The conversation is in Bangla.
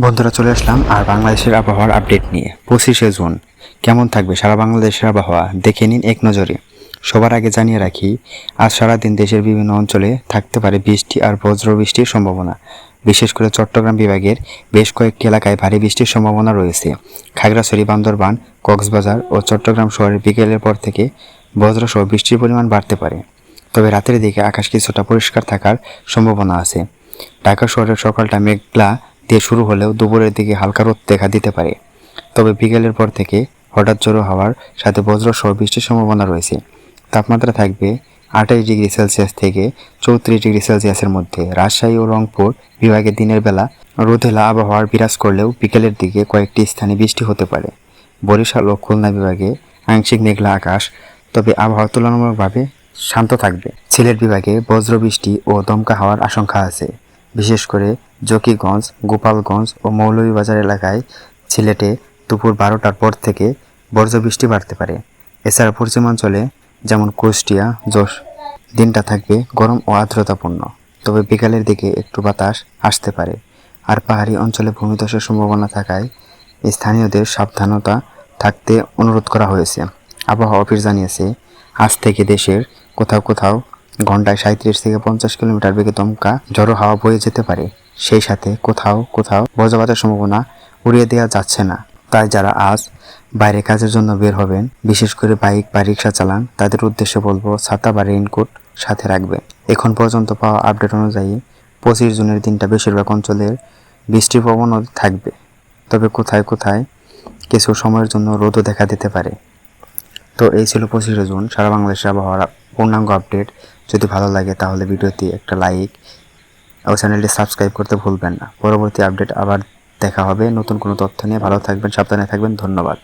বন্ধুরা, চলে আসলাম আর বাংলাদেশের আবহাওয়ার আপডেট নিয়ে। পঁচিশে জুন। কেমন থাকবে সারা বাংলাদেশের আবহাওয়া? দেখে নিন এক নজরে। সবার আগে জানিয়ে রাখি, আজ সারাদিন দেশের বিভিন্ন অঞ্চলে থাকতে পারে বৃষ্টি আর বজ্র বৃষ্টির সম্ভাবনা। বিশেষ করে চট্টগ্রাম বিভাগের বেশ কয়েকটি এলাকায় ভারী বৃষ্টির সম্ভাবনা রয়েছে। খাগড়াছড়ি, বান্দরবান, কক্সবাজার ও চট্টগ্রাম শহরের বিকেলের পর থেকে বজ্রসহ বৃষ্টির পরিমাণ বাড়তে পারে। তবে রাতের দিকে আকাশ কিছুটা পরিষ্কার থাকার সম্ভাবনা আছে। ঢাকা শহরের সকালটা মেঘলা দিয়ে শুরু হলেও দুপুরের দিকে হালকা রোদ দেখা দিতে পারে। তবে বিকেলের পর থেকে হঠাৎ জোরো হওয়ার সাথে বজ্রসহ বৃষ্টির সম্ভাবনা রয়েছে। তাপমাত্রা থাকবে আঠাশ ডিগ্রি সেলসিয়াস থেকে চৌত্রিশ ডিগ্রি সেলসিয়াসের মধ্যে। রাজশাহী ও রংপুর বিভাগে দিনের বেলা রোদেলা আবহাওয়ার বিরাজ করলেও বিকেলের দিকে কয়েকটি স্থানে বৃষ্টি হতে পারে। বরিশাল ও খুলনা বিভাগে আংশিক মেঘলা আকাশ, তবে আবহাওয়া তুলনামূলকভাবে শান্ত থাকবে। সিলেট বিভাগে বজ্রবৃষ্টি ও দমকা হওয়ার আশঙ্কা আছে। বিশেষ করে জকিগঞ্জ, গোপালগঞ্জ ও মৌলভীবাজার এলাকায় সিলেটে দুপুর বারোটার পর থেকে বজ্রবৃষ্টি বাড়তে পারে। এছাড়া পশ্চিমাঞ্চলে যেমন কুষ্টিয়া, যশ, দিনটা থাকবে গরম ও আর্দ্রতাপূর্ণ। তবে বিকালের দিকে একটু বাতাস আসতে পারে। আর পাহাড়ি অঞ্চলে ভূমিধসের সম্ভাবনা থাকায় স্থানীয়দের সাবধানতা থাকতে অনুরোধ করা হয়েছে। আবহাওয়া অফিস জানিয়েছে, আজ থেকে দেশের কোথাও কোথাও ঘন্টায় সাঁত্রিশ থেকে পঞ্চাশ কিলোমিটার বেগে দমকা ঝড়ো হাওয়া বয়ে যেতে পারে। সেই সাথে কোথাও কোথাও বজ্রপাতের সম্ভাবনা উড়িয়ে দেওয়া যাচ্ছে না। তাই যারা আজ বাইরে কাজের জন্য বের হবেন, বিশেষ করে বাইক বা রিক্সা চালান, তাদের উদ্দেশ্যে বলব ছাতা বা রেইনকোট সাথে রাখবেন। এখন পর্যন্ত পাওয়া আপডেট অনুযায়ী পঁচিশ জুনের দিনটা বেশিরভাগ অঞ্চলের বৃষ্টির প্রবণতা থাকবে। তবে কোথায় কোথায় কিছু সময়ের জন্য রোদও দেখা দিতে পারে। তো এই ছিল পঁচিশে জুন, সারা বাংলাদেশের আবহাওয়ার পূর্ণাঙ্গ আপডেট যদি ভালো লাগে তাহলে ভিডিওতে একটা লাইক ও চ্যানেলটি সাবস্ক্রাইব করতে ভুলবেন না। পরবর্তী আপডেট আবার দেখা হবে। নতুন কোনো তথ্য নিয়ে ভালো থাকবেন, সাবধানে থাকবেন। ধন্যবাদ।